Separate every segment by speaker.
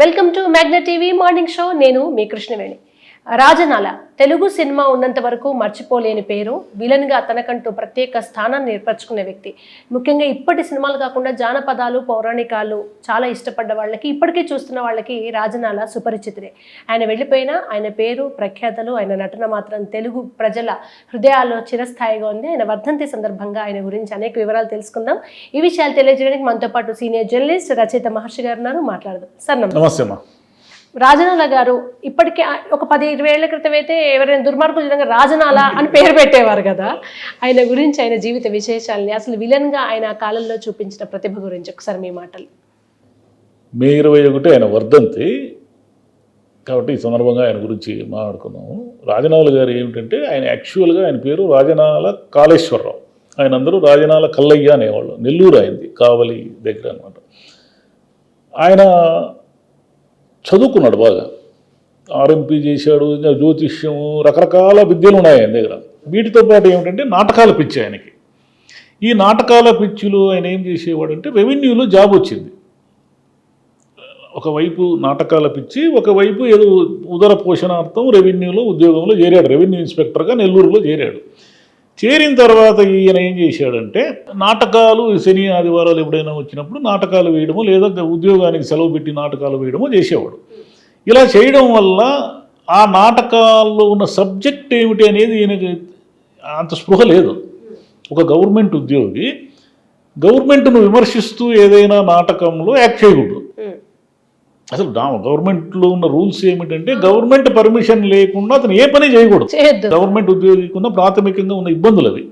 Speaker 1: Welcome to Magnet TV morning show. నేను మీ Krishnaveni. Rajanala. Telugu cinema ఉన్నంత వరకు మర్చిపోలేని పేరు విలన్గా తనకంటూ ప్రత్యేక స్థానాన్ని ఏర్పరచుకునే వ్యక్తి. ముఖ్యంగా ఇప్పటి సినిమాలు కాకుండా జానపదాలు పౌరాణికాలు చాలా ఇష్టపడ్డ వాళ్ళకి ఇప్పటికీ చూస్తున్న వాళ్ళకి రాజనాల సుపరిచితుడే. ఆయన వెళ్ళిపోయినా ఆయన పేరు ప్రఖ్యాతలు ఆయన నటన మాత్రం తెలుగు ప్రజల హృదయాల్లో చిరస్థాయిగా ఉంది. ఆయన వర్ధంతి సందర్భంగా ఆయన గురించి అనేక వివరాలు తెలుసుకుందాం. ఈ విషయాలు తెలియజేయడానికి మనతో పాటు సీనియర్ జర్నలిస్ట్ రచయిత మహర్షి గారు ఉన్నారు. మాట్లాడదాం. సార్ నమస్తే. రాజనాల గారు ఇప్పటికే ఒక పది ఇరవై ఏళ్ళ క్రితం అయితే ఎవరైనా దుర్మార్గులు విధంగా రాజనాల అని పేరు పెట్టేవారు కదా. ఆయన గురించి ఆయన జీవిత విశేషాలని అసలు విలన్గా ఆయన ఆ కాలంలో చూపించిన ప్రతిభ గురించి ఒకసారి మీ మాటలు.
Speaker 2: మే ఇరవై ఒకటి ఆయన వర్ధంతి. కాబట్టి ఈ సందర్భంగా ఆయన గురించి మాట్లాడుకున్నాము రాజనాల గారు ఏమిటంటే ఆయన యాక్చువల్గా ఆయన పేరు రాజనాల కాళేశ్వరరావు. ఆయన అందరూ రాజనాల కల్లయ్య అనేవాళ్ళు. నెల్లూరు అయింది కావలి దగ్గర అనమాట ఆయన చదువుకున్నాడు బాగా. ఆర్ఎంపీ చేశాడు జ్యోతిష్యం జ్యోతిష్యము రకరకాల విద్యలు ఉన్నాయి ఆయన దగ్గర. వీటితో పాటు ఏమిటంటే నాటకాల పిచ్చి ఆయనకి. ఈ నాటకాల పిచ్చిలో ఆయన ఏం చేసేవాడంటే రెవెన్యూలో జాబ్ వచ్చింది. ఒకవైపు నాటకాల పిచ్చి ఒకవైపు ఏదో ఉదర పోషణార్థం రెవెన్యూలో ఉద్యోగంలో చేరాడు. రెవెన్యూ ఇన్స్పెక్టర్గా నెల్లూరులో చేరాడు. చేరిన తర్వాత ఈయన ఏం చేశాడంటే నాటకాలు శని ఆదివారాలు ఎప్పుడైనా వచ్చినప్పుడు నాటకాలు వేయడము లేదా ఉద్యోగానికి సెలవు పెట్టి నాటకాలు వేయడము చేసేవాడు. ఇలా చేయడం వల్ల ఆ నాటకాల్లో ఉన్న సబ్జెక్ట్ ఏమిటి అనేది ఈయనకి అంత స్పృహ లేదు. ఒక గవర్నమెంట్ ఉద్యోగి గవర్నమెంట్ను విమర్శిస్తూ ఏదైనా నాటకంలో యాక్ట్ చేయకూడదు. అసలు గవర్నమెంట్లో ఉన్న రూల్స్ ఏమిటంటే గవర్నమెంట్ పర్మిషన్ లేకుండా అతను ఏ పని చేయకూడదు. గవర్నమెంట్ ఉద్యోగికి ఉన్న ప్రాథమికంగా ఉన్న ఇబ్బందులు అవి.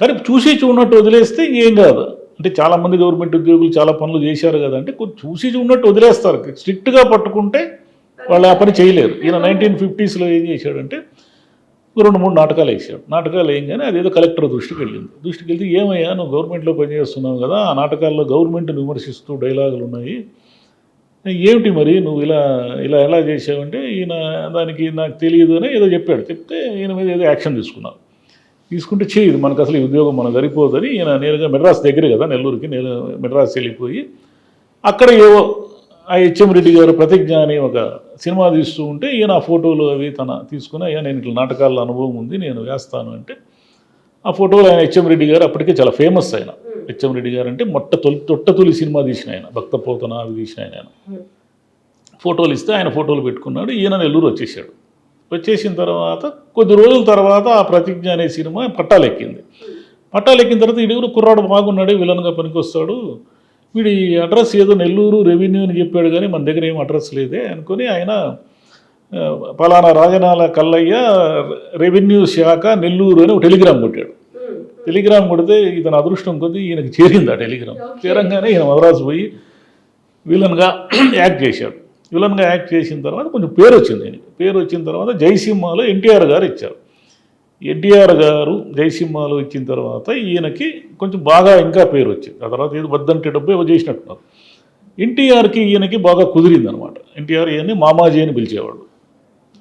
Speaker 2: కానీ చూసి చూడనట్టు వదిలేస్తే ఏం కాదు. అంటే చాలామంది గవర్నమెంట్ ఉద్యోగులు చాలా పనులు చేశారు కదా అంటే కొంచెం చూసి చూడనట్టు వదిలేస్తారు. స్ట్రిక్ట్గా పట్టుకుంటే వాళ్ళు ఆ పని చేయలేరు. ఈయన నైన్టీన్ ఫిఫ్టీస్లో ఏం చేశాడంటే రెండు మూడు నాటకాలు వేసాడు నాటకాలు వేయగానే అదేదో కలెక్టర్ దృష్టికి వెళ్ళింది. దృష్టికి వెళ్తే ఏమయ్యా నువ్వు గవర్నమెంట్లో పనిచేస్తున్నావు కదా ఆ నాటకాల్లో గవర్నమెంట్ని విమర్శిస్తూ డైలాగులు ఉన్నాయి. ఏమిటి మరి నువ్వు ఇలా ఇలా ఎలా చేసావంటే ఈయన దానికి నాకు తెలియదు అని ఏదో చెప్పాడు. చెప్తే ఈయన మీద ఏదో యాక్షన్ తీసుకున్నాను తీసుకుంటే చేయదు మనకు అసలు ఈ ఉద్యోగం మనకు సరిపోదని ఈయన నేరుగా మెడ్రాస్ దగ్గర కదా నెల్లూరుకి నేను మెడ్రాస్ వెళ్ళిపోయి అక్కడ ఏవో ఆ హెచ్ఎం రెడ్డి గారు ప్రతిజ్ఞ అని ఒక సినిమా తీస్తూ ఉంటే ఈయన ఆ ఫోటోలు అవి తన తీసుకుని అయ్యా నేను ఇట్లా నాటకాల్లో అనుభవం ఉంది నేను వేస్తాను అంటే ఆ ఫోటోలో ఆయన హెచ్ఎం రెడ్డి గారు అప్పటికే చాలా ఫేమస్ ఆయన. హెచ్ఎం రెడ్డి గారు అంటే మొట్ట తొలి తొట్ట తొలి సినిమా తీసిన ఆయన. భక్త పోతన అవి తీసిన ఆయన ఫోటోలు ఇస్తే ఆయన ఫోటోలు పెట్టుకున్నాడు ఈయన నెల్లూరు వచ్చేసాడు. వచ్చేసిన తర్వాత కొద్ది రోజుల తర్వాత ఆ ప్రతిజ్ఞ అనే సినిమా పట్టాలెక్కింది. పట్టాలెక్కిన తర్వాత ఇడుగురు కుర్రాడు బాగున్నాడు విలన్గా పనికొస్తాడు. వీడి అడ్రస్ ఏదో నెల్లూరు రెవెన్యూ అని చెప్పాడు కానీ మన దగ్గర ఏం అడ్రస్ లేదే అనుకొని ఆయన పలానా రాజనాల కల్లయ్య రెవెన్యూ శాఖ నెల్లూరు అని ఒక టెలిగ్రామ్ కొట్టాడు. టెలిగ్రామ్ కొడితే ఇతని అదృష్టం కొద్దీ ఈయనకి చేరింది ఆ టెలిగ్రామ్. చేరంగానే ఈయన మద్రాసు పోయి విలన్గా యాక్ట్ చేశాడు. విలన్గా యాక్ట్ చేసిన తర్వాత కొంచెం పేరు వచ్చింది ఆయనకి పేరు వచ్చిన తర్వాత జయసింహాలో ఎన్టీఆర్ గారు ఇచ్చారు. ఎన్టీఆర్ గారు జయసింహాలో ఇచ్చిన తర్వాత ఈయనకి కొంచెం బాగా ఇంకా పేరు వచ్చింది. ఆ తర్వాత ఏదో వద్దంటే డబ్బు ఏవో చేసినట్టున్నారు. ఎన్టీఆర్కి ఈయనకి బాగా కుదిరింది అనమాట ఎన్టీఆర్ ఈయన్ని మామాజీ అని పిలిచేవాడు.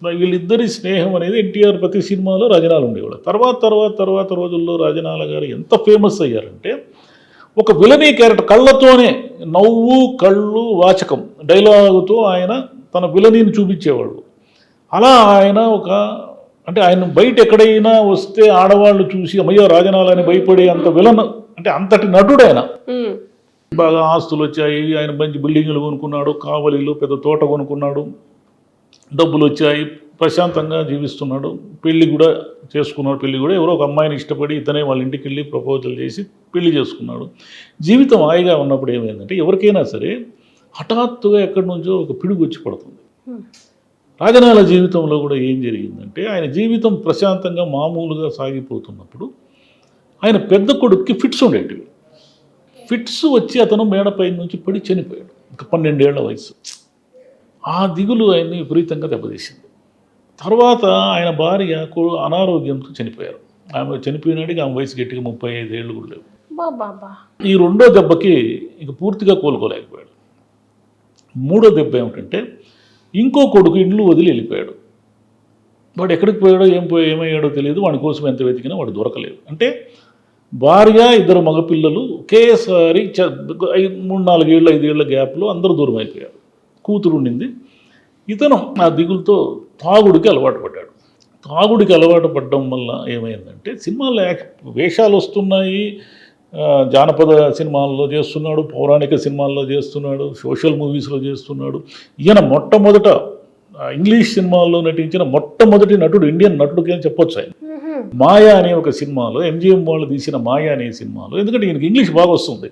Speaker 2: వీళ్ళిద్దరి స్నేహం అనేది ఎన్టీఆర్ ప్రతి సినిమాలో రజనాలు ఉండేవాడు తర్వాత తర్వాత తర్వాత రోజుల్లో రాజనాల గారు ఎంత ఫేమస్ అయ్యారంటే ఒక విలనీ క్యారెక్టర్ కళ్ళతోనే నవ్వు కళ్ళు వాచకం డైలాగుతో ఆయన తన విలనీని చూపించేవాడు. అలా ఆయన ఒక అంటే ఆయన బయట ఎక్కడైనా వస్తే ఆడవాళ్ళు చూసి అమ్మయ్యో రాజనాలని భయపడే అంత విలన్ అంటే అంతటి నటుడు ఆయన. బాగా ఆస్తులు వచ్చాయి ఆయన మంచి బిల్డింగ్లు కొనుక్కున్నాడు కావలిలో పెద్ద తోట కొనుక్కున్నాడు. డబ్బులు వచ్చాయి ప్రశాంతంగా జీవిస్తున్నాడు. పెళ్ళి కూడా చేసుకున్నాడు. పెళ్ళి కూడా ఎవరో ఒక అమ్మాయిని ఇష్టపడి ఇతనే వాళ్ళ ఇంటికి వెళ్ళి ప్రపోజల్ చేసి పెళ్ళి చేసుకున్నాడు. జీవితం హాయిగా ఉన్నప్పుడు ఏమైందంటే ఎవరికైనా సరే హఠాత్తుగా ఎక్కడి నుంచో ఒక పిడుగు వచ్చి పడుతుంది. రాజనాల జీవితంలో కూడా ఏం జరిగిందంటే ఆయన జీవితం ప్రశాంతంగా మామూలుగా సాగిపోతున్నప్పుడు ఆయన పెద్ద కొడుక్కి ఫిట్స్ ఉండేటివి. ఫిట్స్ వచ్చి అతను మేడపై నుంచి పడి చనిపోయాడు. ఇంకా పన్నెండేళ్ళ వయసు ఆ దిగులు ఆయన్ని విపరీతంగా దెబ్బతీసింది. తర్వాత ఆయన భార్య అనారోగ్యంతో చనిపోయారు. ఆమె చనిపోయినాడికి ఆమె వయసు గట్టిగా ముప్పై ఐదు ఏళ్ళు కూడా లేవు. ఈ రెండో దెబ్బకి ఇంక పూర్తిగా కోలుకోలేకపోయాడు. మూడో దెబ్బ ఏమిటంటే ఇంకో కొడుకు ఇండ్లు వదిలి వెళ్ళిపోయాడు. వాడు ఎక్కడికి పోయాడో ఏం పోయా ఏమయ్యాడో తెలియదు. వాడి కోసం ఎంత వెతికినా వాడు దొరకలేదు. అంటే భార్య ఇద్దరు మగపిల్లలు ఒకేసారి మూడు నాలుగేళ్ళు ఐదేళ్ళ గ్యాప్లో అందరూ దూరం అయిపోయారు కూతురు ఉండింది ఇతను ఆ దిగులతో తాగుడికి అలవాటు పడ్డాడు. తాగుడికి అలవాటు పడడం వల్ల ఏమైందంటే సినిమాల్లో వేషాలు వస్తున్నాయి. జానపద సినిమాల్లో చేస్తున్నాడు పౌరాణిక సినిమాల్లో చేస్తున్నాడు సోషల్ మూవీస్లో చేస్తున్నాడు. ఈయన మొట్టమొదట ఇంగ్లీష్ సినిమాల్లో నటించిన మొట్టమొదటి నటుడు ఇండియన్ నటుడికి అని చెప్పొచ్చు ఆయన. మాయా అనే ఒక సినిమాలో ఎంజిఎం వాళ్ళు తీసిన మాయా అనే సినిమాలో ఎందుకంటే ఈయనకి ఇంగ్లీష్ బాగా వస్తుంది.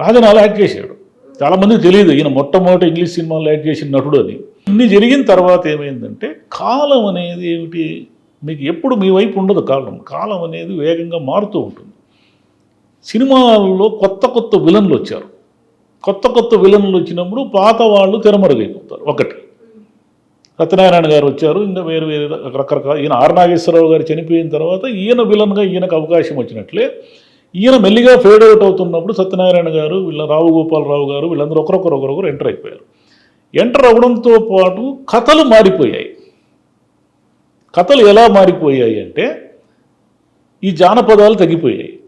Speaker 2: రాజనాల యాక్ట్ చేశాడు. చాలామందికి తెలియదు. ఈయన మొట్టమొదటి ఇంగ్లీష్ సినిమాలో యాక్ట్ చేసిన నటుడు అని ఇన్ని జరిగిన తర్వాత ఏమైందంటే కాలం అనేది ఏమిటి? మీకు ఎప్పుడు మీ వైపు ఉండదు కాలం. కాలం అనేది వేగంగా మారుతూ ఉంటుంది. సినిమాల్లో కొత్త కొత్త విలన్లు వచ్చారు. కొత్త కొత్త విలన్లు వచ్చినప్పుడు పాత వాళ్ళు తెరమరుగైపోతారు. ఒకటి. సత్యనారాయణ గారు వచ్చారు. ఇంకా వేరు వేరే రకరకాల ఈయన ఆర్ నాగేశ్వరరావు గారు చనిపోయిన తర్వాత ఈయన విలన్గా ఈయనకు అవకాశం వచ్చినట్లే ఈయన మెల్లిగా ఫేడ్ అవుట్ అవుతున్నప్పుడు సత్యనారాయణ గారు వీళ్ళ రావు గోపాలరావు గారు వీళ్ళందరూ ఒకరొకరు ఒకరొకరు ఎంటర్ అయిపోయారు. ఎంటర్ అవ్వడంతో పాటు కథలు మారిపోయాయి. కథలు ఎలా మారిపోయాయి అంటే ఈ జానపదాలు తగ్గిపోయాయి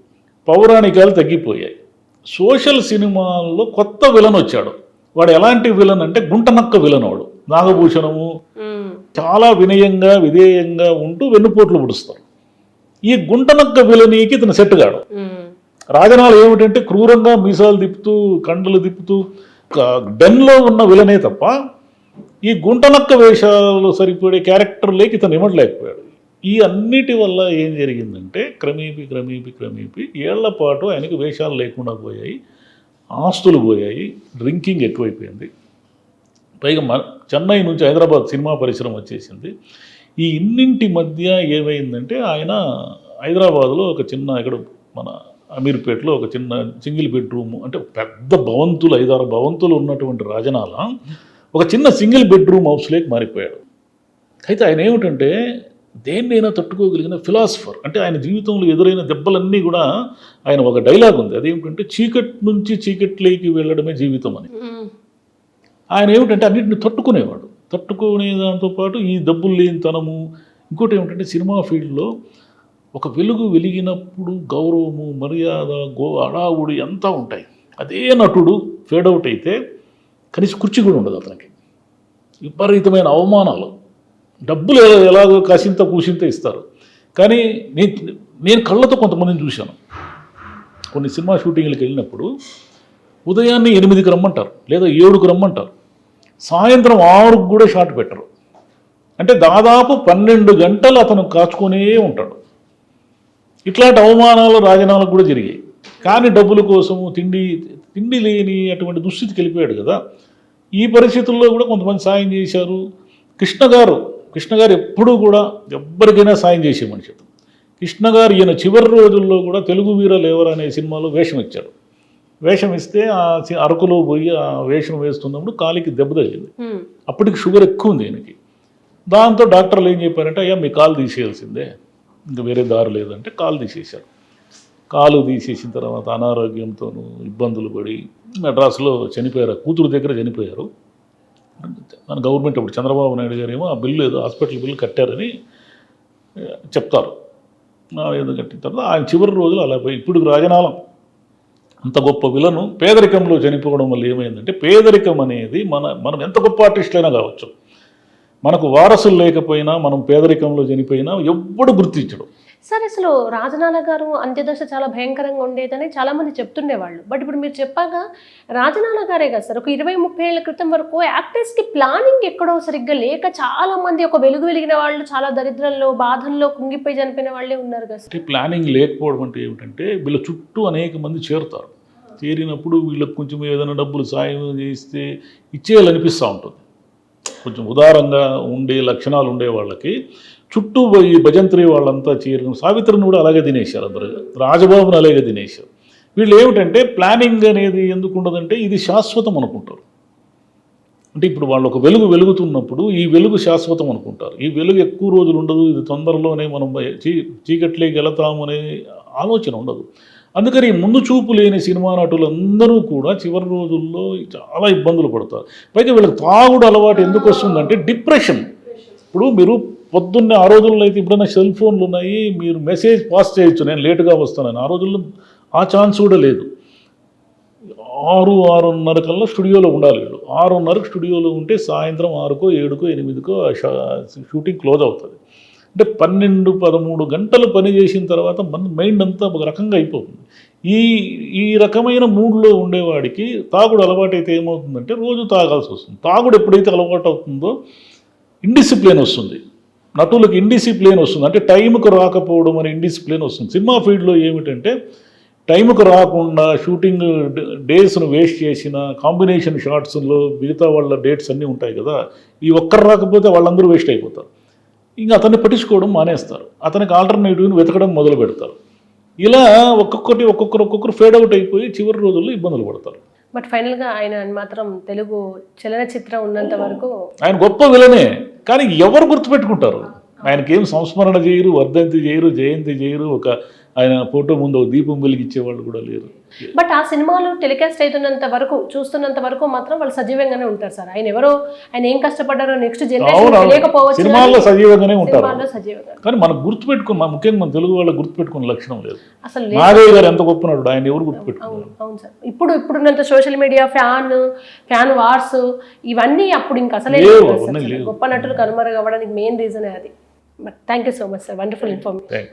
Speaker 2: పౌరాణికాలు తగ్గిపోయాయి. సోషల్ సినిమాల్లో కొత్త విలన్ వచ్చాడు. వాడు ఎలాంటి విలన్ అంటే గుంటనక్క విలన్ వాడు. నాగభూషణము. చాలా వినయంగా విధేయంగా ఉంటూ వెన్నుపోట్లు పుడుస్తారు. ఈ గుంటనక్క విలనీకి ఇతను సెట్ కాడు. రాజనాలు ఏమిటంటే క్రూరంగా మీసాలు తిప్పుతూ కండలు తిప్పుతూ డెన్లో ఉన్న విలనే తప్ప ఈ గుంటనక్క వేషాలు సరిపడే క్యారెక్టర్లోకి ఇతను ఇవ్వలేకపోయాడు ఈ అన్నిటి వల్ల ఏం జరిగిందంటే క్రమేపీ క్రమేపీ క్రమేపీ ఏళ్ళ పాటు ఆయనకి వేషాలు లేకుండా పోయాయి ఆస్తులు పోయాయి డ్రింకింగ్ ఎక్కువైపోయింది. పైగా చెన్నై నుంచి హైదరాబాద్ సినిమా పరిశ్రమ వచ్చేసింది. ఈ ఇన్నింటి మధ్య ఏమైందంటే ఆయన హైదరాబాద్లో ఒక చిన్న ఇక్కడ మన అమీర్పేటలో ఒక చిన్న సింగిల్ బెడ్రూమ్ అంటే పెద్ద భవంతులు ఐదారు భవంతులు ఉన్నటువంటి రాజనాల ఒక చిన్న సింగిల్ బెడ్రూమ్ హౌస్లోకి మారిపోయాడు. అయితే ఆయన ఏమిటంటే దేన్నైనా తట్టుకోగలిగిన ఫిలాసఫర్. అంటే ఆయన జీవితంలో ఎదురైన దెబ్బలన్నీ కూడా ఆయన ఒక డైలాగ్ ఉంది. అదేమిటంటే చీకటి నుంచి చీకట్లోకి వెళ్ళడమే జీవితం అని. ఆయన ఏమిటంటే అన్నింటిని తట్టుకునేవాడు. తట్టుకునే దాంతో పాటు ఈ డబ్బులు లేనితనము ఇంకోటి ఏమిటంటే సినిమా ఫీల్డ్లో ఒక వెలుగు వెలిగినప్పుడు గౌరవము మర్యాద గో అడావుడి అంతా ఉంటాయి. అదే నటుడు ఫేడ్ అయితే కనీసం కుర్చీ కూడా ఉండదు అతనికి. విపరీతమైన అవమానాలు. డబ్బులు ఎలా- ఎలాగో కాసింత కూసింత ఇస్తారు. కానీ నేను నేను కళ్ళతో కొంతమందిని చూశాను. కొన్ని సినిమా షూటింగ్లకు వెళ్ళినప్పుడు ఉదయాన్నే ఎనిమిదికి రమ్మంటారు లేదా ఏడుకు రమ్మంటారు. సాయంత్రం ఆరుకు కూడా షార్ట్ పెట్టరు. అంటే దాదాపు పన్నెండు గంటలు అతను కాచుకునే ఉంటాడు. ఇట్లాంటి అవమానాలు రాజనాలకు కూడా జరిగాయి. కానీ డబ్బుల కోసము తిండి తిండి లేని అటువంటి దుస్థితికి వెళ్ళిపోయాడు కదా. ఈ పరిస్థితుల్లో కూడా కొంతమంది సాయం చేశారు. కృష్ణ గారు కృష్ణ గారు ఎప్పుడూ కూడా ఎవ్వరికైనా సాయం చేసే మనిషి కృష్ణగారు కృష్ణ గారు ఈయన చివరి రోజుల్లో కూడా తెలుగు వీర ఎవరు అనే సినిమాలో వేషం ఇచ్చాడు వేషం ఇస్తే ఆ అరకులో పోయి ఆ వేషం వేస్తున్నప్పుడు కాలికి దెబ్బ తగిలింది.
Speaker 1: మ్మ్.
Speaker 2: అప్పటికి షుగర్ ఎక్కువ ఉంది ఈయనకి. దాంతో డాక్టర్లు ఏం చెప్పారంటే అయ్యా మీ కాలు తీసేయాల్సిందే. ఇంకా వేరే దారి లేదంటే కాలు తీసేశారు. కాలు తీసేసిన తర్వాత అనారోగ్యంతో ఇబ్బందులు పడి మెడ్రాస్లో చనిపోయారు. కూతురు దగ్గర చనిపోయారు. మన గవర్నమెంట్ అప్పుడు చంద్రబాబు నాయుడు గారు ఏమో ఆ బిల్లు ఏదో హాస్పిటల్ బిల్లు కట్టారని చెప్తారు. ఏదో కట్టిన తర్వాత ఆయన చివరి రోజులు అలా పోయి ఇప్పుడు రాజనాలం. అంత గొప్ప విలను పేదరికంలో చనిపోవడం వల్ల ఏమైందంటే పేదరికం అనేది మన మనం ఎంత గొప్ప ఆర్టిస్టులైనా కావచ్చు. మనకు వారసులు లేకపోయినా మనం పేదరికంలో చనిపోయినా ఎవ్వడు గుర్తించడు.
Speaker 1: సరే అసలు రాజనాల గారు అంత్యదశ చాలా భయంకరంగా ఉండేదని చాలామంది చెప్తుండేవాళ్ళు. బట్ ఇప్పుడు మీరు చెప్పాక రాజనాల గారే కదా సార్ ఒక ఇరవై ముప్పై ఏళ్ళ క్రితం వరకు యాక్టర్స్కి ప్లానింగ్ ఎక్కడో సరిగ్గా లేక చాలా మంది ఒక వెలుగు వెలిగిన వాళ్ళు చాలా దరిద్రంలో బాధల్లో కుంగిపోయి చనిపోయిన వాళ్ళే ఉన్నారు కదా సార్.
Speaker 2: ప్లానింగ్ లేకపోవడం అంటే ఏమిటంటే వీళ్ళ చుట్టూ అనేక మంది చేరుతారు. చేరినప్పుడు వీళ్ళకి కొంచెం ఏదైనా డబ్బులు సాయం చేస్తే ఇచ్చేయాలనిపిస్తూ ఉంటుంది. కొంచెం ఉదారంగా ఉండే లక్షణాలు ఉండే వాళ్ళకి చుట్టూ ఈ భజంత్రి వాళ్ళంతా చేరిన సావిత్రిని కూడా అలాగే తినేశారు అందరూ. రాజబాబుని అలాగే తినేశారు. వీళ్ళు ఏమిటంటే ప్లానింగ్ అనేది ఎందుకు ఉండదంటే ఇది శాశ్వతం అనుకుంటారు. అంటే ఇప్పుడు వాళ్ళు ఒక వెలుగు వెలుగుతున్నప్పుడు ఈ వెలుగు శాశ్వతం అనుకుంటారు. ఈ వెలుగు ఎక్కువ రోజులు ఉండదు. ఇది తొందరలోనే మనం బయ- చీ చీకట్లోకి వెళతాము అనే ఆలోచన ఉండదు. అందుకని ముందు చూపు లేని సినిమా నటులందరూ కూడా చివరి రోజుల్లో చాలా ఇబ్బందులు పడతారు. పైగా వీళ్ళకి తాగుడు అలవాటు ఎందుకు వస్తుందంటే డిప్రెషన్. ఇప్పుడు మీరు పొద్దున్నే ఆ రోజుల్లో అయితే ఇప్పుడైనా సెల్ ఫోన్లు ఉన్నాయి మీరు మెసేజ్ పాస్ చేయొచ్చు. నేను లేటుగా వస్తానని ఆ రోజుల్లో ఆ ఛాన్స్ కూడా లేదు. ఆరు ఆరున్నర కల్లా స్టూడియోలో ఉండాలి వీడు ఆరున్నరకు స్టూడియోలో ఉంటే సాయంత్రం ఆరుకో ఏడుకో ఎనిమిదికో షూటింగ్ క్లోజ్ అవుతుంది. అంటే పన్నెండు పదమూడు గంటలు పని చేసిన తర్వాత మన మైండ్ అంతా ఒక రకంగా అయిపోతుంది. ఈ ఈ రకమైన మూడ్లో ఉండేవాడికి తాగుడు అలవాటు అయితే ఏమవుతుందంటే రోజు తాగాల్సి వస్తుంది. తాగుడు ఎప్పుడైతే అలవాటు అవుతుందో ఇండిసిప్లిన్ వస్తుంది. నటులకు ఇండిసిప్లిన్ వస్తుంది. అంటే టైంకు రాకపోవడం అనే ఇండిసిప్లిన్ వస్తుంది. సినిమా ఫీల్డ్లో ఏమిటంటే టైంకు రాకుండా షూటింగ్ డేస్ను వేస్ట్ చేసిన కాంబినేషన్ షార్ట్స్లో మిగతా వాళ్ళ డేట్స్ అన్నీ ఉంటాయి కదా ఈ ఒక్కరు రాకపోతే వాళ్ళందరూ వేస్ట్ అయిపోతారు. ఇంకా అతన్ని పట్టించుకోవడం మానేస్తారు. అతనికి ఆల్టర్నేటివ్ని వెతకడం మొదలు పెడతారు ఇలా ఒక్కొక్కటి ఒక్కొక్కరు ఒక్కొక్కరు ఫేడ్ అవుట్ అయిపోయి చివరి రోజుల్లో ఇబ్బందులు పడతారు.
Speaker 1: బట్ ఫైనల్గా ఆయన మాత్రం తెలుగు చలనచిత్రం ఉన్నంత వరకు
Speaker 2: ఆయన గొప్ప విలనే కానీ ఎవరు గుర్తుపెట్టుకుంటారు? ఆయనకి ఏం సంస్మరణ చేయరు వర్ధంతి చేయరు జయంతి చేయరు ఒక ఆయన ఫోటో ముందు ఒక దీపం వెలిగించే వాళ్ళు కూడా లేరు.
Speaker 1: బట్ ఆ సినిమాలు టెలికాస్ట్ అవుతున్నంత వరకు చూస్తున్నంత వరకు మాత్రం వాళ్ళు సజీవంగానే ఉంటారు సార్. ఆయన ఎవరో ఆయన ఏం కష్టపడ్డారో నెక్స్ట్ జనరేషన్
Speaker 2: సినిమాల్లో సజీవంగానే ఉంటారు. కానీ మనకు గుర్తుపెట్టుకుని మన ముఖ్యంగా మన తెలుగు వాళ్ళకి గుర్తుపెట్టుకునే లక్షణం లేదు.
Speaker 1: అసలు.
Speaker 2: నాగయ్య గారు ఎంత గొప్ప నటుడు ఆయన ఎవరు గుర్తుపెట్టుకున్నారు?
Speaker 1: అవును సార్. ఇప్పుడు ఇప్పుడున్నంత social media fan fan wars ఇవన్నీ అప్పుడు ఇంకా అసలే. గొప్ప నటులు కనుమరుగవ్వడానికి మెయిన్ రీజనే అది. But thank you so much sir wonderful information